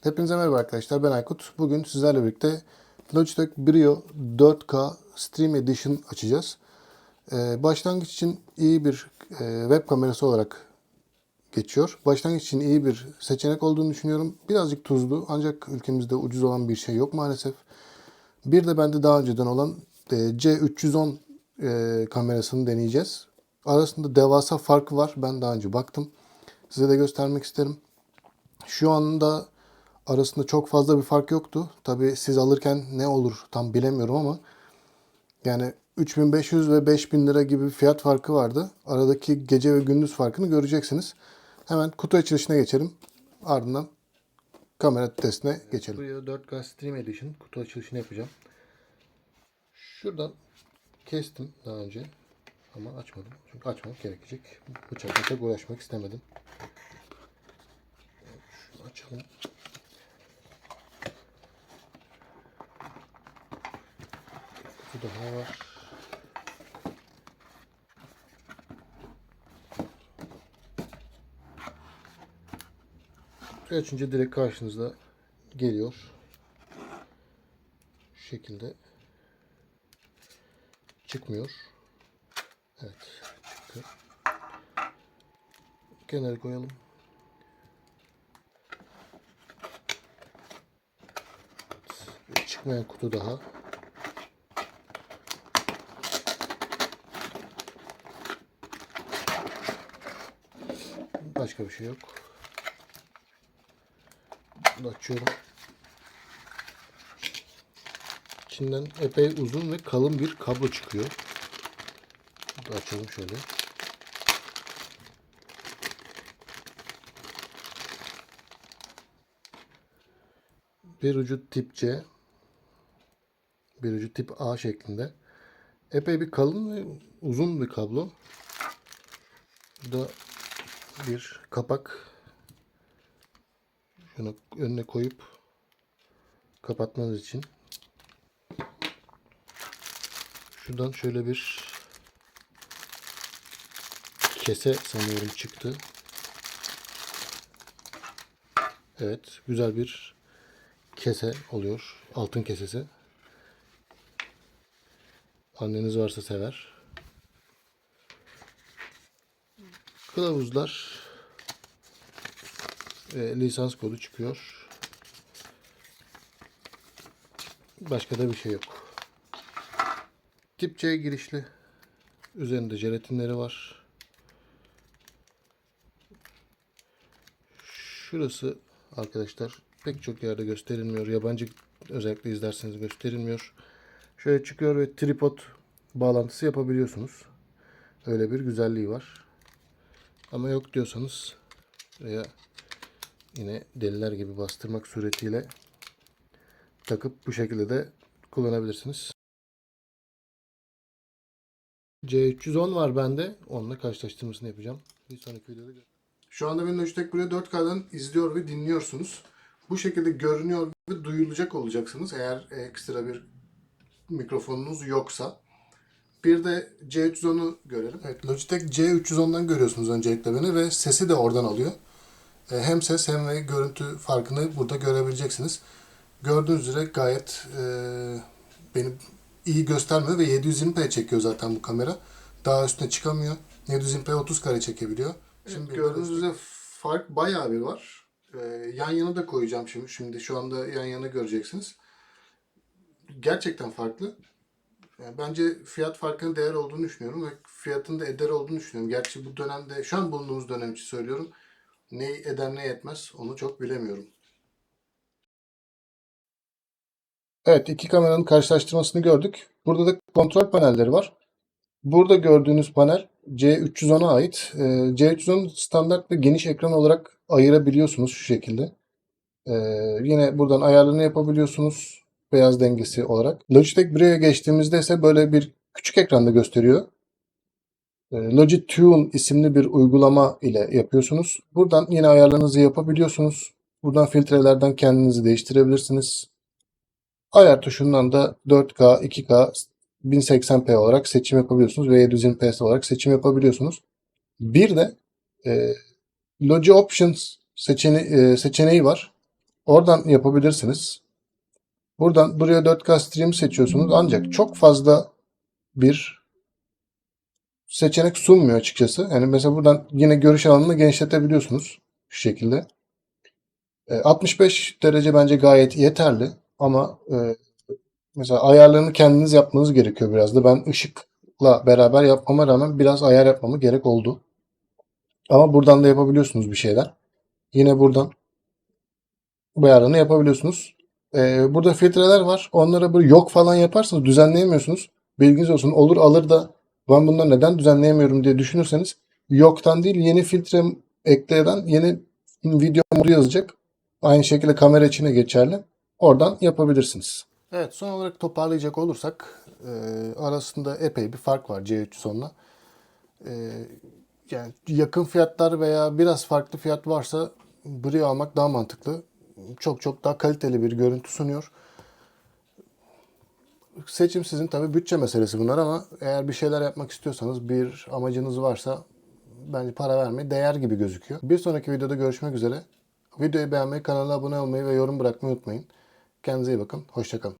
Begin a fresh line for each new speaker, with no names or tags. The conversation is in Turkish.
Hepinize merhaba arkadaşlar. Ben Aykut. Bugün sizlerle birlikte Logitech Brio 4K Stream Edition açacağız. Ee, başlangıç için iyi bir e, web kamerası olarak geçiyor. Başlangıç için iyi bir seçenek olduğunu düşünüyorum. Birazcık tuzlu ancak ülkemizde ucuz olan bir şey yok maalesef. Bir de bende daha önceden olan e, C310 e, kamerasını deneyeceğiz. Arasında devasa fark var. Ben daha önce baktım. Size de göstermek isterim. Şu anda arasında çok fazla bir fark yoktu. Tabi siz alırken ne olur tam bilemiyorum ama yani 3500 ve 5000 lira gibi bir fiyat farkı vardı. Aradaki gece ve gündüz farkını göreceksiniz. Hemen kutu açılışına geçelim. Ardından kamera testine geçelim. Buraya 4K Stream Edition kutu açılışını yapacağım. Şuradan kestim daha önce. Ama açmadım. Çünkü açmak gerekecek. Bıçakla uğraşmak istemedim. Şunu açalım. Kutu daha var. Açınca direkt karşınızda geliyor. Şu şekilde çıkmıyor. Evet çıktı. Kenara koyalım. Çıkmayan kutu daha. Başka bir şey yok. Bunu açıyorum. İçinden epey uzun ve kalın bir kablo çıkıyor. Bunu açalım şöyle. Bir ucu tip C. Bir ucu tip A şeklinde. Epey bir kalın ve uzun bir kablo. Bu da bir kapak. Şunu önüne koyup kapatmanız için. Şuradan şöyle bir kese sanıyorum çıktı. Evet, güzel bir kese oluyor. Altın kesesi. Anneniz varsa sever. Kılavuzlar ve lisans kodu çıkıyor. Başka da bir şey yok. Tip C girişli. Üzerinde jelatinleri var. Şurası arkadaşlar pek çok yerde gösterilmiyor. Yabancı özellikle izlerseniz gösterilmiyor. Şöyle çıkıyor ve tripod bağlantısı yapabiliyorsunuz. Öyle bir güzelliği var. Ama yok diyorsanız veya yine deliler gibi bastırmak suretiyle takıp bu şekilde de kullanabilirsiniz. C310 var bende. Onunla karşılaştırmasını yapacağım. Bir sonraki videoda gör- Şu anda beni Logitech Brio 4K'dan izliyor ve dinliyorsunuz. Bu şekilde görünüyor ve duyulacak olacaksınız eğer ekstra bir mikrofonunuz yoksa. Bir de C310'u görelim. Evet, Logitech C310'dan görüyorsunuz öncelikle beni ve sesi de oradan alıyor. E, Hem ses hem ve görüntü farkını burada görebileceksiniz. Gördüğünüz üzere gayet e, benim iyi göstermiyor ve 720p çekiyor zaten bu kamera. Daha üstüne çıkamıyor. 720p 30 kare çekebiliyor. Şimdi gördüğünüz üzere fark bayağı bir var. E, yan yana da koyacağım şimdi. Şimdi şu anda yan yana göreceksiniz. Gerçekten farklı. Yani bence fiyat farkının değer olduğunu düşünüyorum ve fiyatın da eder olduğunu düşünüyorum. Gerçi bu dönemde, şu an bulunduğumuz dönem için söylüyorum. Ne eder ne yetmez onu çok bilemiyorum. Evet iki kameranın karşılaştırmasını gördük. Burada da kontrol panelleri var. Burada gördüğünüz panel C310'a ait. Ee, C310 standart ve geniş ekran olarak ayırabiliyorsunuz şu şekilde. Ee, yine buradan ayarlarını yapabiliyorsunuz beyaz dengesi olarak. Logitech Brio'ya geçtiğimizde ise böyle bir küçük ekranda gösteriyor. Ee, Logitune isimli bir uygulama ile yapıyorsunuz. Buradan yine ayarlarınızı yapabiliyorsunuz. Buradan filtrelerden kendinizi değiştirebilirsiniz. Ayar tuşundan da 4K, 2K, 1080p olarak seçim yapabiliyorsunuz ve 720p olarak seçim yapabiliyorsunuz. Bir de e, Logi Options seçene- seçeneği var. Oradan yapabilirsiniz. Buradan buraya 4K stream seçiyorsunuz. Ancak çok fazla bir seçenek sunmuyor açıkçası. Yani mesela buradan yine görüş alanını genişletebiliyorsunuz şu şekilde. E, 65 derece bence gayet yeterli ama e, mesela ayarlarını kendiniz yapmanız gerekiyor biraz da. Ben ışıkla beraber yapmama rağmen biraz ayar yapmama gerek oldu. Ama buradan da yapabiliyorsunuz bir şeyler. Yine buradan bu ayarını yapabiliyorsunuz. Ee, burada filtreler var. Onlara böyle yok falan yaparsanız düzenleyemiyorsunuz. Bilginiz olsun. Olur alır da ben bunları neden düzenleyemiyorum diye düşünürseniz yoktan değil yeni filtre ekleden yeni video modu yazacak. Aynı şekilde kamera içine geçerli. Oradan yapabilirsiniz. Evet son olarak toparlayacak olursak e, arasında epey bir fark var C310'la. E, yani yakın fiyatlar veya biraz farklı fiyat varsa Brio almak daha mantıklı. Çok çok daha kaliteli bir görüntü sunuyor. Seçim sizin tabi bütçe meselesi bunlar ama eğer bir şeyler yapmak istiyorsanız bir amacınız varsa bence para vermeye değer gibi gözüküyor. Bir sonraki videoda görüşmek üzere. Videoyu beğenmeyi, kanala abone olmayı ve yorum bırakmayı unutmayın. Kendinize iyi bakın. Hoşçakalın.